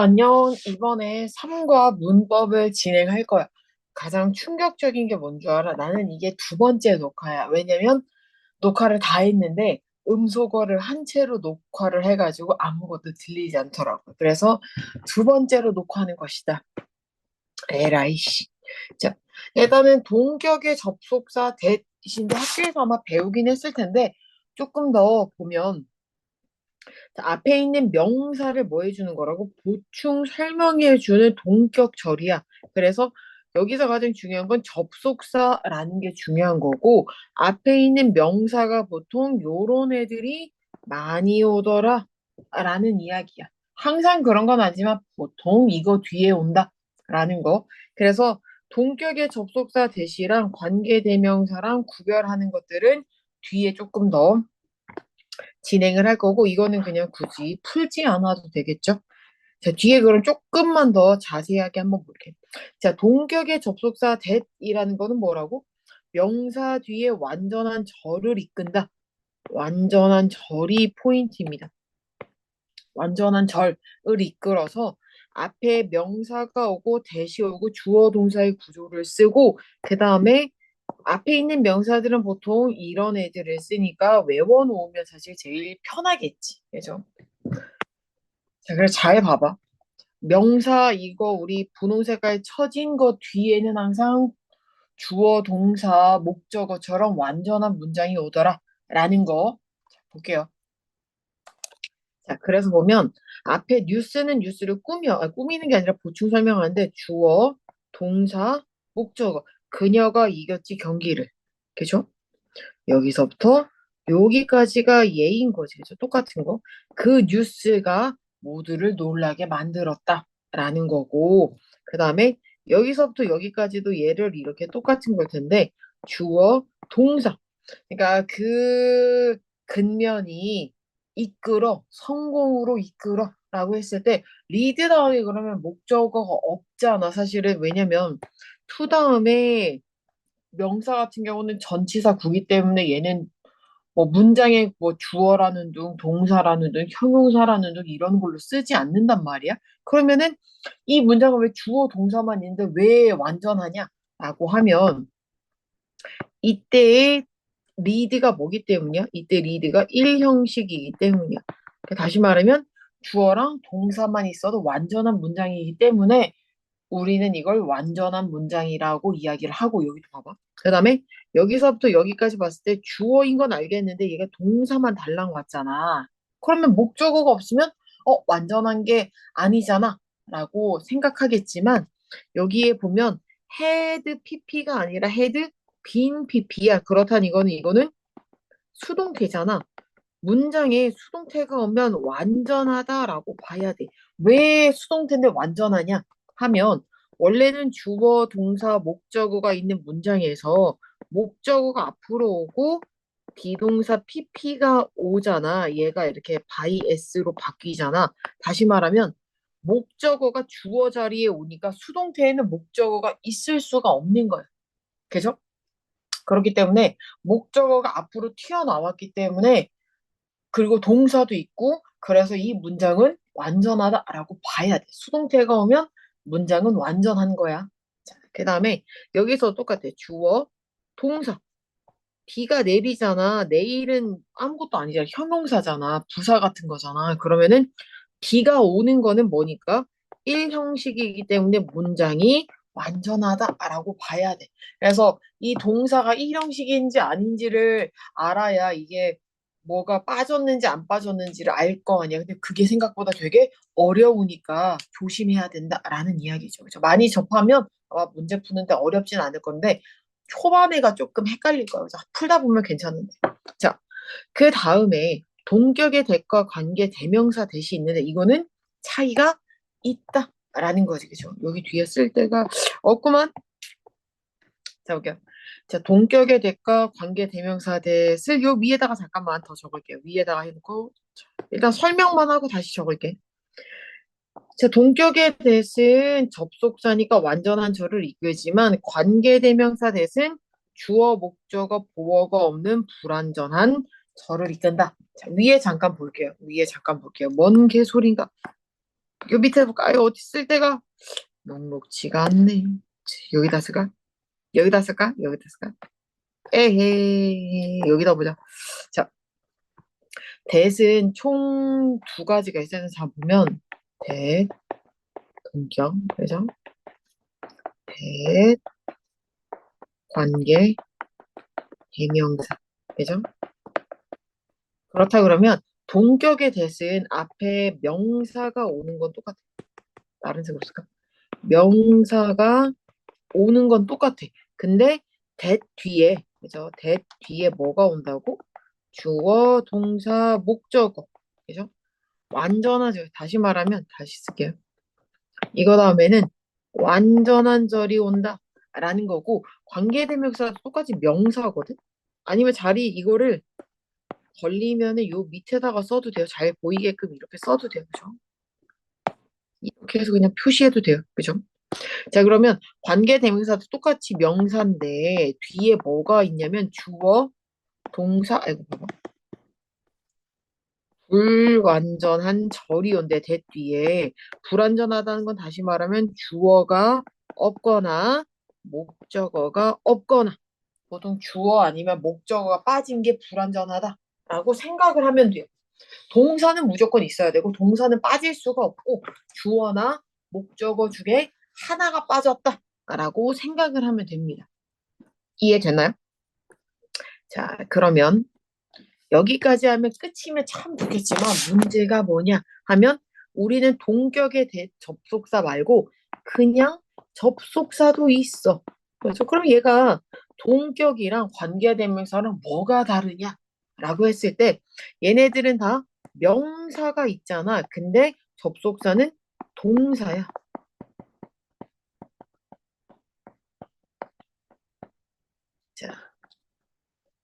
안녕. 이번에 3과 문법을 진행할 거야. 가장 충격적인 게 뭔 줄 알아? 나는 이게 두 번째 녹화야. 왜냐면 녹화를 다 했는데 음소거를 한 채로 녹화를 해가지고 아무것도 들리지 않더라고. 그래서 두 번째로 녹화하는 것이다. 에라이 씨. 자, 일단은 동격의 접속사 대신데 학교에서 아마 배우긴 했을 텐데 조금 더 보면 자, 앞에 있는 명사를 뭐 해주는 거라고? 보충 설명해주는 동격절이야. 그래서 여기서 가장 중요한 건 접속사라는 게 중요한 거고, 앞에 있는 명사가 보통 요런 애들이 많이 오더라. 라는 이야기야. 항상 그런 건 아니지만 보통 이거 뒤에 온다. 라는 거. 그래서 동격의 접속사 대시랑 관계대명사랑 구별하는 것들은 뒤에 조금 더 진행을 할 거고 이거는 그냥 굳이 풀지 않아도 되겠죠? 자, 뒤에 그럼 조금만 더 자세하게 한번 볼게요. 자, 동격의 접속사 that이라는 거는 뭐라고? 명사 뒤에 완전한 절을 이끈다. 완전한 절이 포인트입니다. 완전한 절을 이끌어서 앞에 명사가 오고 대시 오고 주어 동사의 구조를 쓰고 그 다음에 앞에 있는 명사들은 보통 이런 애들을 쓰니까 외워놓으면 사실 제일 편하겠지. 그죠? 자, 그래서 잘 봐봐. 명사 이거 우리 분홍색깔 쳐진 거 뒤에는 항상 주어, 동사, 목적어처럼 완전한 문장이 오더라. 라는 거 자, 볼게요. 자, 그래서 보면 앞에 뉴스는 뉴스를 꾸며, 아, 꾸미는 게 아니라 보충 설명하는데 주어, 동사, 목적어. 그녀가 이겼지 경기를. 그죠? 여기서부터 여기까지가 예인 거지. 그죠? 똑같은 거. 그 뉴스가 모두를 놀라게 만들었다. 라는 거고. 그 다음에 여기서부터 여기까지도 얘를 이렇게 똑같은 걸 텐데 주어, 동사. 그러니까 그 근면이 이끌어, 성공으로 이끌어 라고 했을 때 리드 다음에 그러면 목적어가 없잖아. 사실은 왜냐면 투 다음에 명사 같은 경우는 전치사 구기 때문에 얘는 뭐 문장에 뭐 주어라는 둥, 동사라는 둥, 형용사라는 둥 이런 걸로 쓰지 않는단 말이야. 그러면은 이 문장은 왜 주어 동사만 있는데 왜 완전하냐? 라고 하면 이때의 리드가 뭐기 때문이야? 이때 리드가 1형식이기 때문이야. 다시 말하면 주어랑 동사만 있어도 완전한 문장이기 때문에 우리는 이걸 완전한 문장이라고 이야기를 하고 여기도 봐봐. 그 다음에 여기서부터 여기까지 봤을 때 주어인 건 알겠는데 얘가 동사만 달랑 왔잖아. 그러면 목적어가 없으면 어 완전한 게 아니잖아 라고 생각하겠지만 여기에 보면 had pp가 아니라 had 빈 pp야. 그렇다는 이거는 이거는 수동태잖아. 문장에 수동태가 오면 완전하다라고 봐야 돼. 왜 수동태인데 완전하냐? 하면 원래는 주어, 동사, 목적어가 있는 문장에서 목적어가 앞으로 오고 비동사 pp가 오잖아. 얘가 이렇게 by s로 바뀌잖아. 다시 말하면 목적어가 주어 자리에 오니까 수동태에는 목적어가 있을 수가 없는 거야. 그죠? 그렇기 때문에 목적어가 앞으로 튀어나왔기 때문에 그리고 동사도 있고 그래서 이 문장은 완전하다라고 봐야 돼. 수동태가 오면 문장은 완전한 거야. 그 다음에 여기서 똑같아. 주어, 동사. 비가 내리잖아. 내일은 아무것도 아니잖아. 형용사잖아. 부사 같은 거잖아. 그러면은 비가 오는 거는 뭐니까? 1형식이기 때문에 문장이 완전하다라고 봐야 돼. 그래서 이 동사가 1형식인지 아닌지를 알아야 이게 뭐가 빠졌는지 안 빠졌는지를 알 거 아니야. 근데 그게 생각보다 되게 어려우니까 조심해야 된다라는 이야기죠. 그죠? 많이 접하면 아마 문제 푸는데 어렵진 않을 건데 초반에가 조금 헷갈릴 거예요. 그래서 풀다 보면 괜찮은데. 자, 그 다음에 동격의 대과 관계 대명사 대시 있는데 이거는 차이가 있다라는 거지. 그죠? 여기 뒤에 쓸 때가 없구만. 자, 볼게요. 자, 동격의 대과 관계 대명사 대를 요 위에다가 잠깐만 더 적을게요. 위에다가 해놓고 일단 설명만 하고 다시 적을게. 자, 동격의 대신 접속사니까 완전한 절을 이끌지만 관계 대명사 대신 주어, 목적어, 보어가 없는 불완전한 절을 이끈다. 자, 위에 잠깐 볼게요. 위에 잠깐 볼게요. 뭔 개소리인가? 요 밑에 볼까? 아유, 어디 쓸 데가 녹록지가 않네. 여기다 쓸까? 여기다 쓸까? 여기다 쓸까? 에헤이, 여기다 보자. 자, 대은 총 두 가지가 있어요. 자, 보면, 대, 동격, 그죠? 대, 관계, 대명사, 그죠? 그렇다 그러면, 동격의 대은 앞에 명사가 오는 건 똑같아. 다른 색으로 쓸까? 명사가 오는 건 똑같아. 근데 대 뒤에 그죠? 대 뒤에 뭐가 온다고? 주어, 동사, 목적어. 그죠? 완전하죠. 다시 말하면 다시 쓸게요. 이거 다음에는 완전한 절이 온다. 라는 거고 관계대명사도 똑같이 명사거든. 아니면 자리 이거를 걸리면은 요 밑에다가 써도 돼요. 잘 보이게끔 이렇게 써도 돼요. 그죠? 이렇게 해서 그냥 표시해도 돼요. 그죠? 자, 그러면 관계 대명사도 똑같이 명사인데 뒤에 뭐가 있냐면 주어, 동사, 아이고 봐봐. 불완전한 절이 온대 대 뒤에 불완전하다는 건 다시 말하면 주어가 없거나 목적어가 없거나 보통 주어 아니면 목적어가 빠진 게 불완전하다라고 생각을 하면 돼요. 동사는 무조건 있어야 되고 동사는 빠질 수가 없고 주어나 목적어 중에 하나가 빠졌다라고 생각을 하면 됩니다. 이해되나요? 자, 그러면 여기까지 하면 끝이면 참 좋겠지만 문제가 뭐냐 하면 우리는 동격의 대, 접속사 말고 그냥 접속사도 있어. 그렇죠? 그럼 얘가 동격이랑 관계대명사랑 뭐가 다르냐? 라고 했을 때 얘네들은 다 명사가 있잖아. 근데 접속사는 동사야. 자,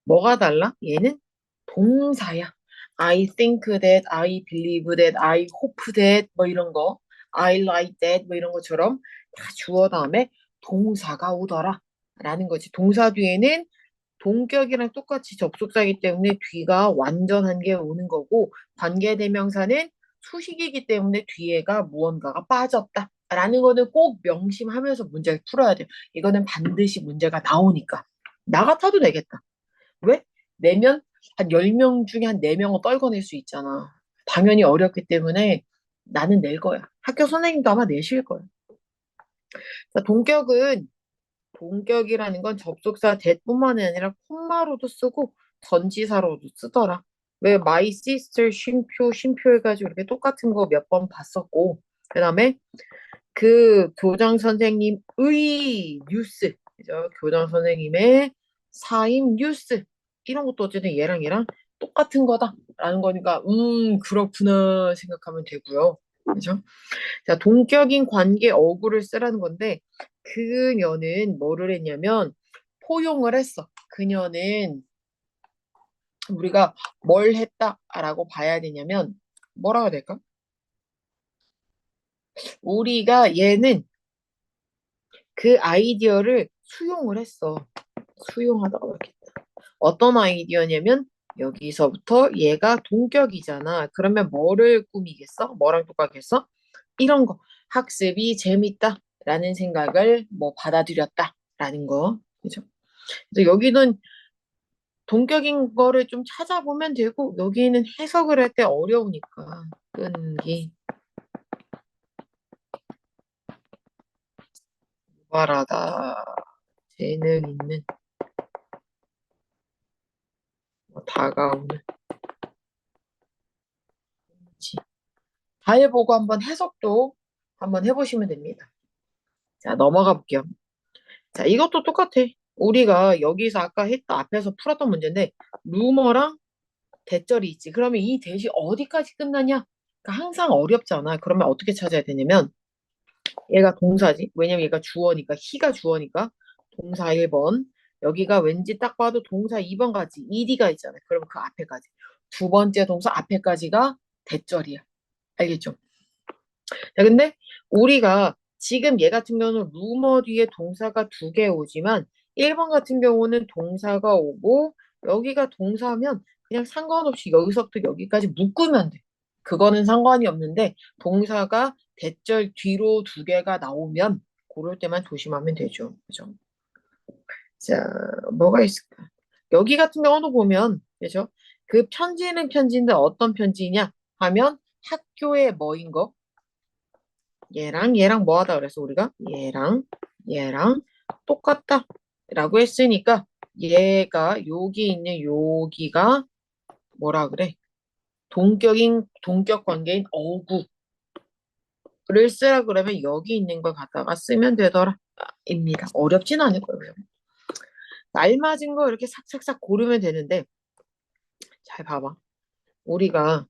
뭐가 달라? 얘는 동사야. I think that, I believe that, I hope that 뭐 이런 거, I like that 뭐 이런 것처럼 다 주어 다음에 동사가 오더라 라는 거지. 동사 뒤에는 동격이랑 똑같이 접속사이기 때문에 뒤가 완전한 게 오는 거고 관계대명사는 수식이기 때문에 뒤에가 무언가가 빠졌다 라는 거는 꼭 명심하면서 문제를 풀어야 돼요. 이거는 반드시 문제가 나오니까. 나 같아도 되겠다. 왜? 내면 한 10명 중에 한 4명은 떨궈낼 수 있잖아. 당연히 어렵기 때문에 나는 낼 거야. 학교 선생님도 아마 내실 거야. 자, 동격은 동격이라는 건 접속사 대뿐만이 아니라 콤마로도 쓰고 전지사로도 쓰더라. 왜 my sister 쉼표 쉼표 해가지고 이렇게 똑같은 거 몇 번 봤었고 그 다음에 그 교장 선생님의 뉴스 그죠? 교장 선생님의 사임 뉴스 이런 것도 어쨌든 얘랑 얘랑 똑같은 거다라는 거니까 음 그렇구나 생각하면 되고요. 그죠? 자, 동격인 관계 어구를 쓰라는 건데 그녀는 뭐를 했냐면 포용을 했어. 그녀는 우리가 뭘 했다라고 봐야 되냐면 뭐라고 해야 될까? 우리가 얘는 그 아이디어를 수용을 했어. 수용하다고 하겠다. 어떤 아이디어냐면 여기서부터 얘가 동격이잖아. 그러면 뭐를 꾸미겠어? 뭐랑 똑같겠어? 이런 거. 학습이 재밌다. 라는 생각을 뭐 받아들였다 라는 거. 그죠? 그래서 여기는 동격인 거를 좀 찾아보면 되고 여기는 해석을 할 때 어려우니까 끈기 유발하다 재능 있는 뭐 다가오는 그렇지. 다 해 보고 한번 해석도 한번 해보시면 됩니다. 자, 넘어가 볼게요. 자, 이것도 똑같아. 우리가 여기서 아까 했다 앞에서 풀었던 문제인데 루머랑 대절이 있지. 그러면 이 대시 어디까지 끝나냐? 그러니까 항상 어렵잖아. 그러면 어떻게 찾아야 되냐면 얘가 동사지. 왜냐면 얘가 주어니까 히가 주어니까 동사 1번 여기가 왠지 딱 봐도 동사 2번까지 ed가 있잖아요. 그러면 그 앞에까지 두 번째 동사 앞에까지가 대절이야. 알겠죠? 자, 근데 우리가 지금 얘 같은 경우는 루머 뒤에 동사가 두 개 오지만 1번 같은 경우는 동사가 오고 여기가 동사면 그냥 상관없이 여기서부터 여기까지 묶으면 돼. 그거는 상관이 없는데 동사가 대절 뒤로 두 개가 나오면 그럴 때만 조심하면 되죠. 그죠? 자, 뭐가 있을까? 여기 같은 경우도 보면, 그죠? 그 편지는 편지인데 어떤 편지냐 하면 학교에 뭐인 거? 얘랑 얘랑 뭐 하다 그래서 우리가 얘랑 얘랑 똑같다 라고 했으니까 얘가 여기 있는 여기가 뭐라 그래? 동격인 동격 관계인 어구를 쓰라 그러면 여기 있는 걸 갖다가 쓰면 되더라 입니다. 어렵진 않을 거예요. 알맞은 거 이렇게 삭삭삭 고르면 되는데 잘 봐봐. 우리가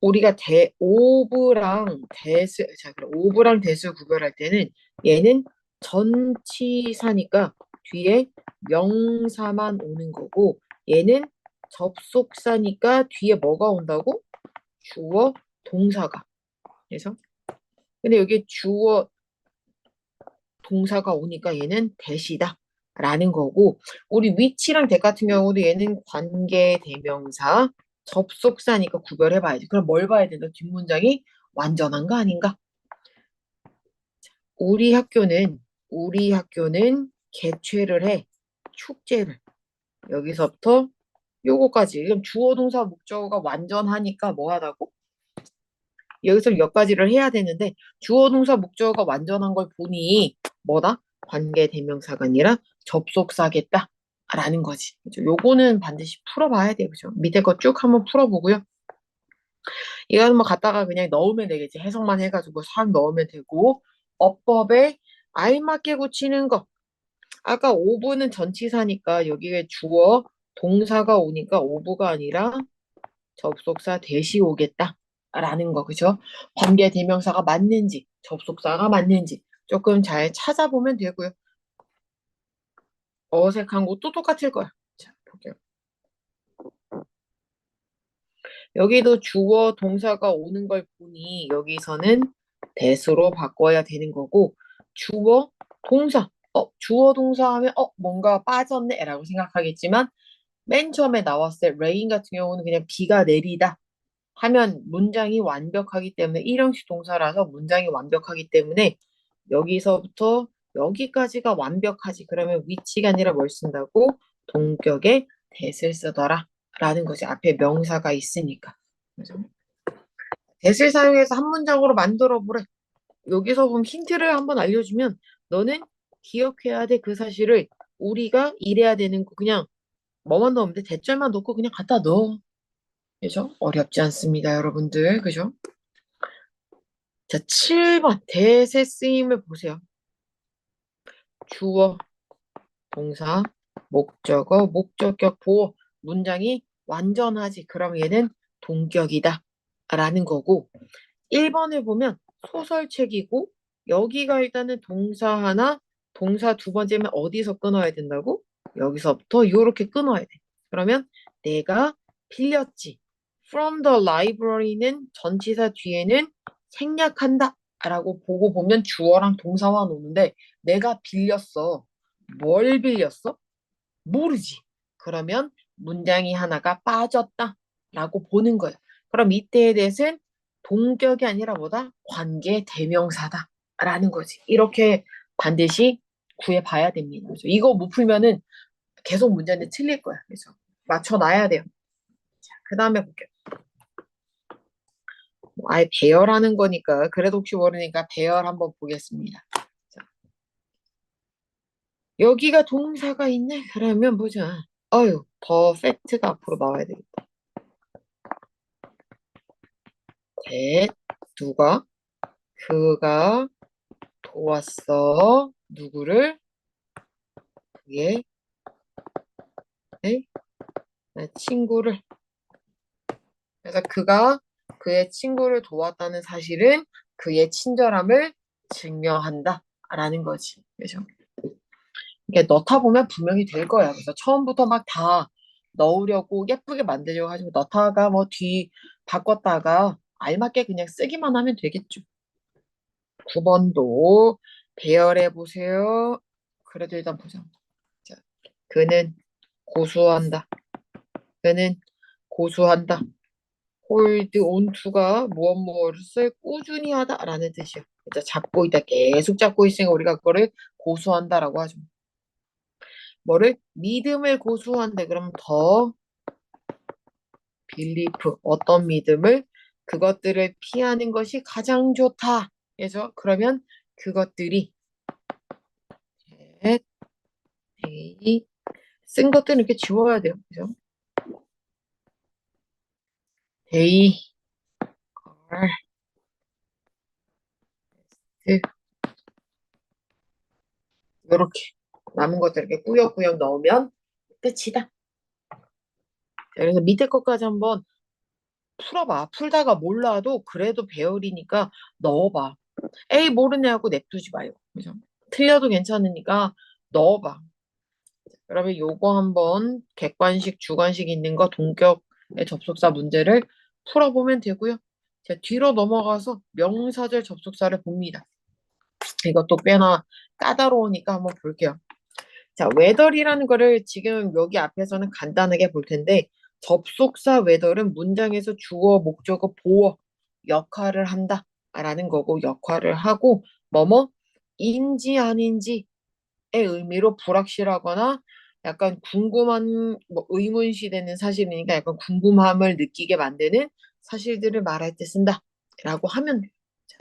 우리가 대 오브랑 대수 자 그럼 오브랑 대수 구별할 때는 얘는 전치사니까 뒤에 명사만 오는 거고 얘는 접속사니까 뒤에 뭐가 온다고? 주어 동사가. 그래서 근데 여기 주어 동사가 오니까 얘는 대시다. 라는 거고 우리 위치랑 대 같은 경우도 얘는 관계 대명사 접속사니까 구별해 봐야지. 그럼 뭘 봐야 된다? 뒷문장이 완전한 거 아닌가? 우리 학교는 우리 학교는 개최를 해. 축제를. 여기서부터 요거까지. 그럼 주어 동사 목적어가 완전하니까 뭐 하다고? 여기서 몇 가지를 해야 되는데 주어 동사 목적어가 완전한 걸 보니 뭐다? 관계 대명사가 아니라 접속사겠다. 라는 거지. 그죠? 요거는 반드시 풀어봐야 돼요. 그죠? 밑에 거 쭉 한번 풀어보고요. 이거는 뭐 갖다가 그냥 넣으면 되겠지. 해석만 해가지고 싹 넣으면 되고 어법에 알맞게 고치는 거. 아까 오브는 전치사니까 여기에 주어 동사가 오니까 오브가 아니라 접속사 대시 오겠다. 라는 거, 그죠? 관계 대명사가 맞는지, 접속사가 맞는지 조금 잘 찾아보면 되고요. 어색한 것도 똑같을 거야. 자, 볼게요. 여기도 주어 동사가 오는 걸 보니 여기서는 대수로 바꿔야 되는 거고 주어 동사 어 주어 동사 하면 어 뭔가 빠졌네 라고 생각하겠지만 맨 처음에 나왔을 때 레인 같은 경우는 그냥 비가 내리다 하면 문장이 완벽하기 때문에 일형식 동사라서 문장이 완벽하기 때문에 여기서부터 여기까지가 완벽하지. 그러면 위치가 아니라 뭘 쓴다고? 동격에 대을 쓰더라. 라는 거지. 앞에 명사가 있으니까. 그죠? 대을 사용해서 한 문장으로 만들어 보래. 여기서 보면 힌트를 한번 알려주면 너는 기억해야 돼. 그 사실을 우리가 이래야 되는 거 그냥 뭐만 넣으면 돼. 대절만 넣고 그냥 갖다 넣어. 그죠? 어렵지 않습니다, 여러분들. 그죠? 자, 7번 대세 쓰임을 보세요. 주어, 동사, 목적어, 목적격, 보어 문장이 완전하지. 그럼 얘는 동격이다. 라는 거고 1번을 보면 소설책이고 여기가 일단은 동사 하나, 동사 두 번째면 어디서 끊어야 된다고? 여기서부터 이렇게 끊어야 돼. 그러면 내가 빌렸지. From the library는 전치사 뒤에는 생략한다. 라고 보고 보면 주어랑 동사만 오는데 내가 빌렸어. 뭘 빌렸어? 모르지. 그러면 문장이 하나가 빠졌다. 라고 보는 거예요. 그럼 이때에 대해서는 동격이 아니라 뭐다? 관계 대명사다. 라는 거지. 이렇게 반드시 구해봐야 됩니다. 그래서 이거 못 풀면은 계속 문제는 틀릴 거야. 그래서 맞춰놔야 돼요. 자, 그 다음에 볼게요. 뭐 아예 배열하는 거니까 그래도 혹시 모르니까 배열 한번 보겠습니다. 자. 여기가 동사가 있네? 그러면 보자. 어유, 더 팩트가 앞으로 나와야 되겠다. 대, 누가, 그가 도왔어. 누구를? 그의 네? 친구를. 그래서 그가 그의 친구를 도왔다는 사실은 그의 친절함을 증명한다. 라는 거지. 그죠? 이게 넣다 보면 분명히 될 거야. 그래서 처음부터 막 다 넣으려고 예쁘게 만들려고 하지 만 넣다가 뭐 뒤 바꿨다가 알맞게 그냥 쓰기만 하면 되겠죠. 9번도 배열해 보세요. 그래도 일단 보자. 자, 그는 고수한다. 그는 고수한다. hold onto가 무엇 무엇을 꾸준히 하다라는 뜻이야. 그러니까 잡고 있다, 계속 잡고 있으니까 우리가 그거를 고수한다라고 하죠. 뭐를 믿음을 고수한대. 그럼 더 belief 어떤 믿음을 그것들을 피하는 것이 가장 좋다. 그죠? 그러면 그것들이 쓴 것들은 이렇게 지워야 돼요. 그죠? are best. 이렇게 남은 것들 이렇게 꾸역꾸역 넣으면 끝이다. 자, 그래서 밑에 것까지 한번 풀어봐. 풀다가 몰라도 그래도 배열이니까 넣어봐. 에이 모르냐고 냅두지 마요. 그죠? 틀려도 괜찮으니까 넣어봐. 그러면 요거 한번 객관식, 주관식 있는 거 동격의 접속사 문제를 풀어보면 되고요. 자, 뒤로 넘어가서 명사절 접속사를 봅니다. 이것도 꽤나 까다로우니까 한번 볼게요. 자, whether이라는 거를 지금 여기 앞에서는 간단하게 볼 텐데 접속사 whether은 문장에서 주어, 목적어, 보어 역할을 한다 라는 거고 역할을 하고 뭐뭐 인지 아닌지의 의미로 불확실하거나 약간 궁금한 뭐 의문시 되는 사실이니까 약간 궁금함을 느끼게 만드는 사실들을 말할 때 쓴다 라고 하면 돼요. 자,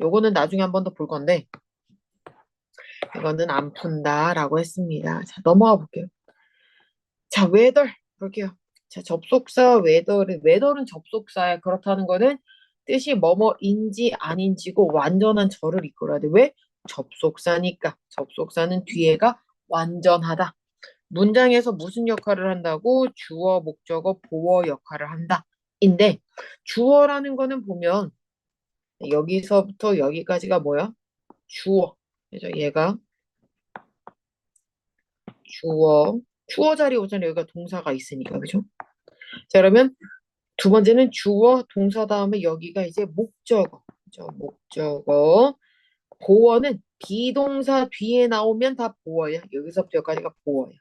요거는 나중에 한 번 더 볼 건데 이거는 안 푼다라고 했습니다. 자, 넘어가 볼게요. 자, whether 볼게요. 자, 접속사 whether는 whether는 접속사야. 그렇다는 거는 뜻이 뭐뭐인지 아닌지고 완전한 절을 이끌어야 돼. 왜? 접속사니까. 접속사는 뒤에가 완전하다. 문장에서 무슨 역할을 한다고? 주어, 목적어, 보어 역할을 한다. 인데 주어라는 거는 보면 여기서부터 여기까지가 뭐야? 주어. 그죠? 얘가 주어, 주어 자리 오잖아요. 여기가 동사가 있으니까, 그죠? 자, 그러면 두 번째는 주어, 동사 다음에 여기가 이제 목적어, 그죠? 목적어. 보어는 비동사 뒤에 나오면 다 보어야. 여기서부터 여기까지가 보어야.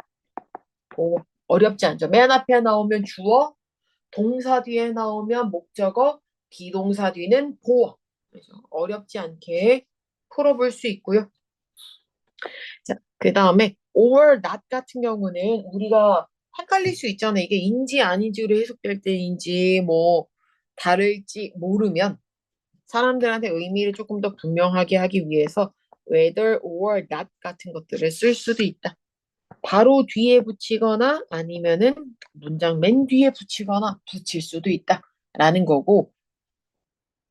보어. 어렵지 않죠? 맨 앞에 나오면 주어, 동사 뒤에 나오면 목적어, 비동사 뒤는 보어. 그죠? 어렵지 않게 풀어볼 수 있고요. 자, 그 다음에 or not 같은 경우는 우리가 헷갈릴 수 있잖아요. 이게 인지 아닌지로 해석될 때인지 뭐 다를지 모르면 사람들한테 의미를 조금 더 분명하게 하기 위해서 whether or not 같은 것들을 쓸 수도 있다. 바로 뒤에 붙이거나 아니면은 문장 맨 뒤에 붙이거나 붙일 수도 있다. 라는 거고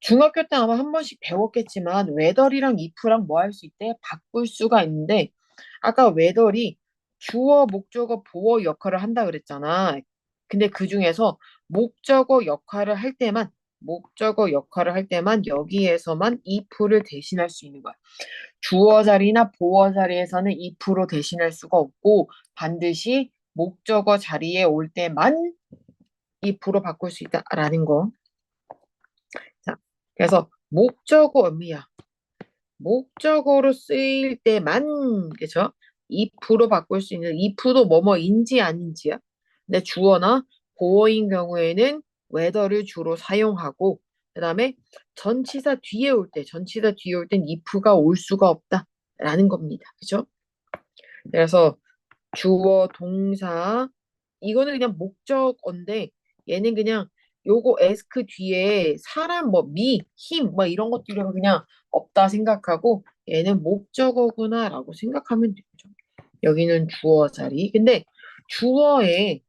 중학교 때 아마 한 번씩 배웠겠지만 whether이랑 if랑 뭐 할 수 있대? 바꿀 수가 있는데 아까 whether이 주어, 목적어, 보어 역할을 한다 그랬잖아. 근데 그 중에서 목적어 역할을 할 때만 목적어 역할을 할 때만 여기에서만 if를 대신할 수 있는 거야. 주어 자리나 보어 자리에서는 if로 대신할 수가 없고 반드시 목적어 자리에 올 때만 if로 바꿀 수 있다라는 거. 자, 그래서 목적어 의미야. 목적어로 쓰일 때만 그죠? if로 바꿀 수 있는 if도 뭐뭐인지 아닌지야. 근데 주어나 보어인 경우에는 whether를 주로 사용하고 그 다음에 전치사 뒤에 올 때, 전치사 뒤에 올 땐 if가 올 수가 없다라는 겁니다. 그죠? 그래서 주어, 동사 이거는 그냥 목적어인데 얘는 그냥 요거 에스크 뒤에 사람 뭐 미, 힘, 뭐 이런 것들은 그냥 없다 생각하고 얘는 목적어구나라고 생각하면 되죠. 여기는 주어 자리. 근데 주어에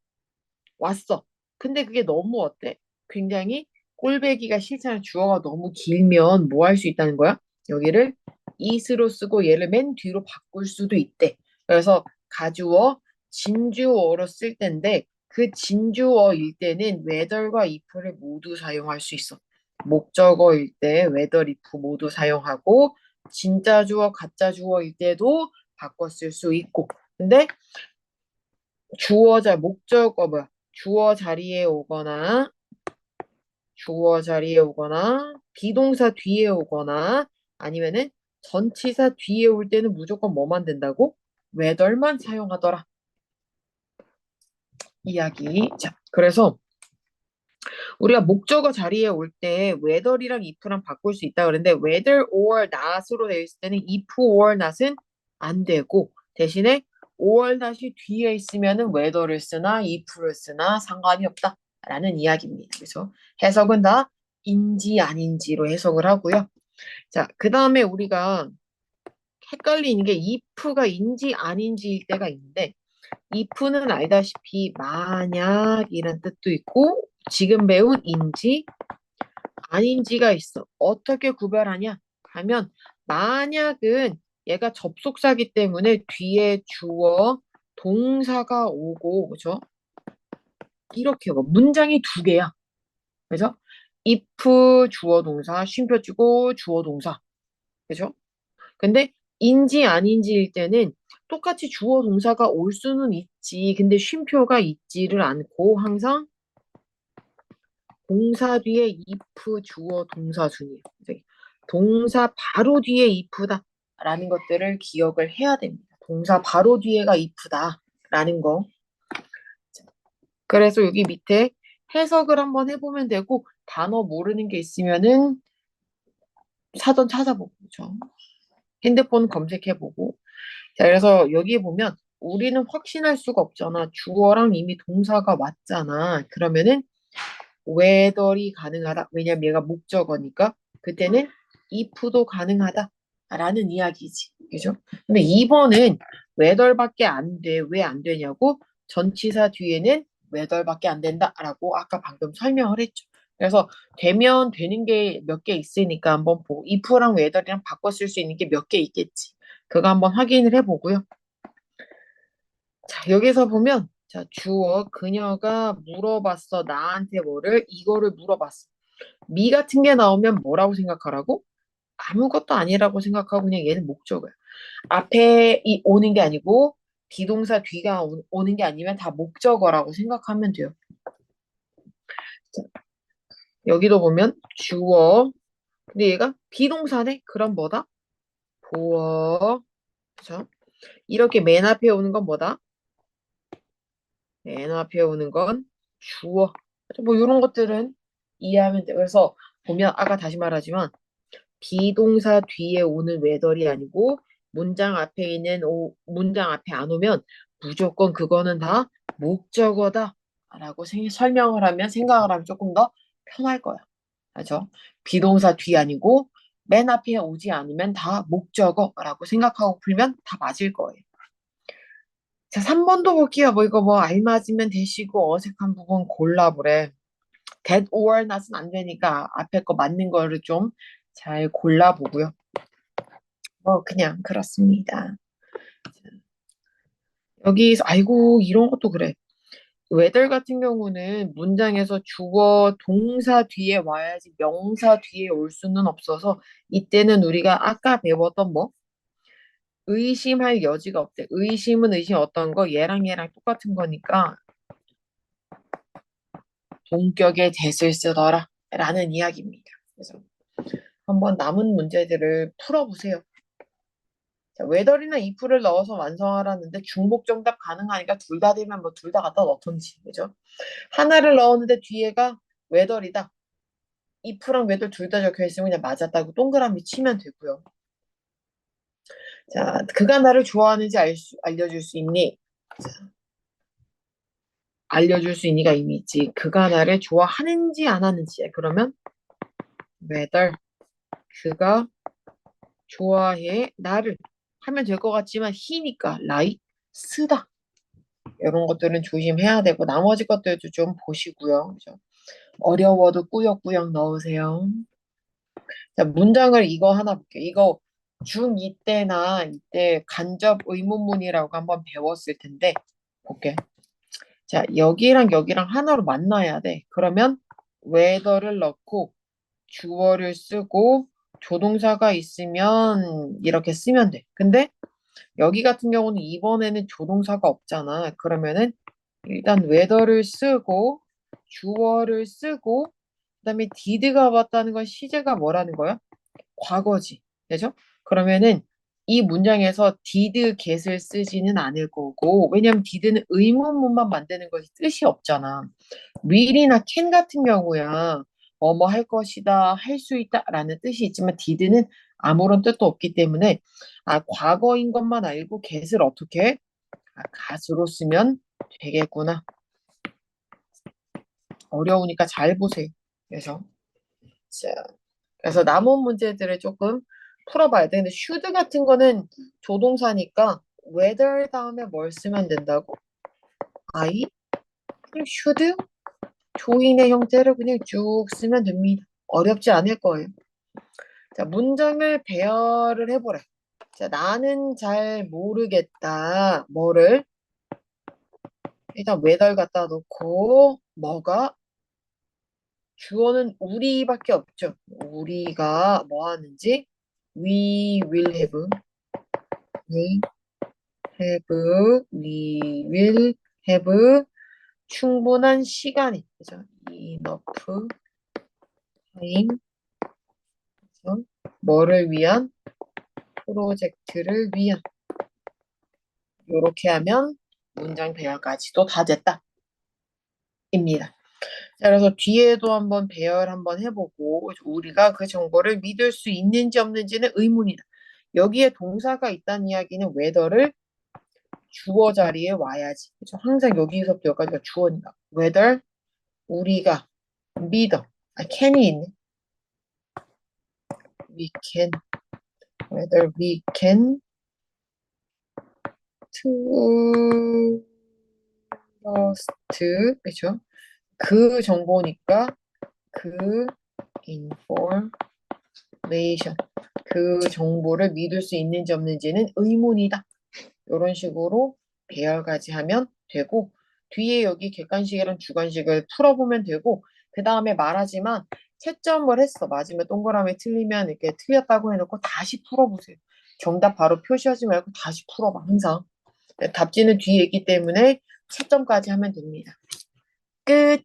왔어. 근데 그게 너무 어때? 굉장히 꼴배기가 싫잖아. 주어가 너무 길면 뭐 할 수 있다는 거야? 여기를 is로 쓰고 얘를 맨 뒤로 바꿀 수도 있대. 그래서 가주어, 진주어로 쓸 텐데 그 진주어일 때는 whether과 if를 모두 사용할 수 있어. 목적어일 때 whether, if 모두 사용하고 진짜 주어, 가짜 주어일 때도 바꿔 쓸 수 있고. 근데 주어자 목적어 뭐야? 주어 자리에 오거나 주어 자리에 오거나 비동사 뒤에 오거나 아니면은 전치사 뒤에 올 때는 무조건 뭐만 된다고? whether만 사용하더라. 이야기. 자, 그래서 우리가 목적어 자리에 올 때 whether이랑 if랑 바꿀 수 있다 그랬는데 whether or not으로 되어 있을 때는 if or not은 안 되고 대신에 or not이 뒤에 있으면은 whether를 쓰나 if를 쓰나 상관이 없다라는 이야기입니다. 그래서 해석은 다 인지 아닌지로 해석을 하고요. 자, 그 다음에 우리가 헷갈리는 게 if가 인지 아닌지일 때가 있는데 if는 알다시피 만약이란 뜻도 있고 지금 배운 인지 아닌지가 있어. 어떻게 구별하냐 하면 만약은 얘가 접속사기 때문에 뒤에 주어 동사가 오고 그죠? 이렇게 뭐 문장이 두 개야. 그래서 if 주어 동사 쉼표 주고 주어 동사 그죠? 근데 인지 아닌지일 때는 똑같이 주어 동사가 올 수는 있지. 근데 쉼표가 있지를 않고 항상 동사 뒤에 if 주어 동사. 그래서 동사 바로 뒤에 if다 라는 것들을 기억을 해야 됩니다. 동사 바로 뒤에가 if다 라는 거. 그래서 여기 밑에 해석을 한번 해보면 되고 단어 모르는 게 있으면은 사전 찾아보고 그죠. 핸드폰 검색해보고 자 그래서 여기 보면 우리는 확신할 수가 없잖아. 주어랑 이미 동사가 왔잖아. 그러면은 whether이 가능하다. 왜냐면 얘가 목적어니까 그때는 if도 가능하다 라는 이야기지. 그죠? 근데 2번은 whether밖에 안 돼. 왜 안 되냐고 전치사 뒤에는 whether밖에 안 된다라고 아까 방금 설명을 했죠. 그래서 되면 되는 게 몇 개 있으니까 한번 보고 if랑 whether이랑 바꿔 쓸 수 있는 게 몇 개 있겠지. 그거 한번 확인을 해보고요. 자 여기서 보면 자 주어 그녀가 물어봤어 나한테 뭐를 이거를 물어봤어. 미 같은 게 나오면 뭐라고 생각하라고? 아무것도 아니라고 생각하고 그냥 얘는 목적어야. 앞에 이 오는 게 아니고 비동사 뒤가 오, 오는 게 아니면 다 목적어라고 생각하면 돼요. 자, 여기도 보면 주어. 근데 얘가 비동사네? 그럼 뭐다? 보어. 그죠? 이렇게 맨 앞에 오는 건 뭐다? 맨 앞에 오는 건 주어. 뭐 이런 것들은 이해하면 돼. 그래서 보면 아까 다시 말하지만 비동사 뒤에 오는 whether이 아니고 문장 앞에 있는 오, 문장 앞에 안 오면 무조건 그거는 다 목적어다 라고 생, 설명을 하면 생각을 하면 조금 더 편할 거야. 그죠? 비동사 뒤 아니고 맨 앞에 오지 않으면 다 목적어라고 생각하고 풀면 다 맞을 거예요. 자, 3번도 볼게요. 뭐 이거 뭐 알맞으면 되시고 어색한 부분 골라보래. that or not은 안 되니까 앞에 거 맞는 거를 좀 잘 골라보고요. 뭐 그냥 그렇습니다. 여기서 아이고 이런 것도 그래. Whether 같은 경우는 문장에서 주어 동사 뒤에 와야지 명사 뒤에 올 수는 없어서 이때는 우리가 아까 배웠던 뭐 의심할 여지가 없대. 의심은 의심 어떤 거 얘랑 얘랑 똑같은 거니까 동격의 대을 쓰더라 라는 이야기입니다. 그래서 한번 남은 문제들을 풀어보세요. 자, whether이나 if를 넣어서 완성하라는데 중복 정답 가능하니까 둘 다 되면 뭐 둘 다 갖다 넣던지 그죠? 하나를 넣었는데 뒤에가 whether이다. if랑 whether 둘다 적혀 있으면 그냥 맞았다고 동그라미 치면 되고요. 자, 그가 나를 좋아하는지 알 수, 알려줄 수 있니? 자, 알려줄 수 있니가 이미 있지. 그가 나를 좋아하는지 안 하는지. 그러면 whether 그가 좋아해 나를 하면 될 것 같지만 he니까 like 쓰다. 이런 것들은 조심해야 되고 나머지 것들도 좀 보시고요. 그죠? 어려워도 꾸역꾸역 넣으세요. 자, 문장을 이거 하나 볼게요. 이거 중2 때나 이때 간접 의문문이라고 한번 배웠을 텐데 볼게. 자, 여기랑 여기랑 하나로 만나야 돼. 그러면 whether를 넣고 주어를 쓰고 조동사가 있으면 이렇게 쓰면 돼. 근데 여기 같은 경우는 이번에는 조동사가 없잖아. 그러면은 일단 whether를 쓰고 주어를 쓰고 그다음에 did가 왔다는 건 시제가 뭐라는 거야? 과거지. 되죠? 그러면은 이 문장에서 did get을 쓰지는 않을 거고 왜냐면 did는 의문문만 만드는 것이 뜻이 없잖아. will이나 can 같은 경우야 뭐뭐 할 것이다, 할 수 있다 라는 뜻이 있지만 did는 아무런 뜻도 없기 때문에 아 과거인 것만 알고 get을 어떻게 해? 아, gat으로 쓰면 되겠구나. 어려우니까 잘 보세요. 그래서 자, 그래서 남은 문제들을 조금 풀어봐야 돼. 근데 should 같은 거는 조동사니까 whether 다음에 뭘 쓰면 된다고? I? should? 조인의 형태를 그냥 쭉 쓰면 됩니다. 어렵지 않을 거예요. 자, 문장을 배열을 해보래. 자, 나는 잘 모르겠다. 뭐를? 일단 whether 갖다 놓고 뭐가? 주어는 우리밖에 없죠. 우리가 뭐 하는지 we will have we have we will have 충분한 시간이 그죠? enough time 그죠? 뭐를 위한 프로젝트를 위한 이렇게 하면 문장 배열까지도 다 됐다. 입니다. 자, 그래서 뒤에도 한번 배열 한번 해보고 우리가 그 정보를 믿을 수 있는지 없는지는 의문이다. 여기에 동사가 있다는 이야기는 whether를 주어 자리에 와야지. 그죠? 항상 여기서부터 여기까지가 주어니까. whether 우리가 믿어. 아, can이 있네. we can whether we can trust 그죠? 그 정보니까 그 information 그 정보를 믿을 수 있는지 없는지는 의문이다. 이런 식으로 배열까지 하면 되고 뒤에 여기 객관식이랑 주관식을 풀어보면 되고 그 다음에 말하지만 채점을 했어. 맞으면 동그라미 틀리면 이렇게 틀렸다고 해놓고 다시 풀어보세요. 정답 바로 표시하지 말고 다시 풀어봐 항상. 답지는 뒤에 있기 때문에 채점까지 하면 됩니다. 끝.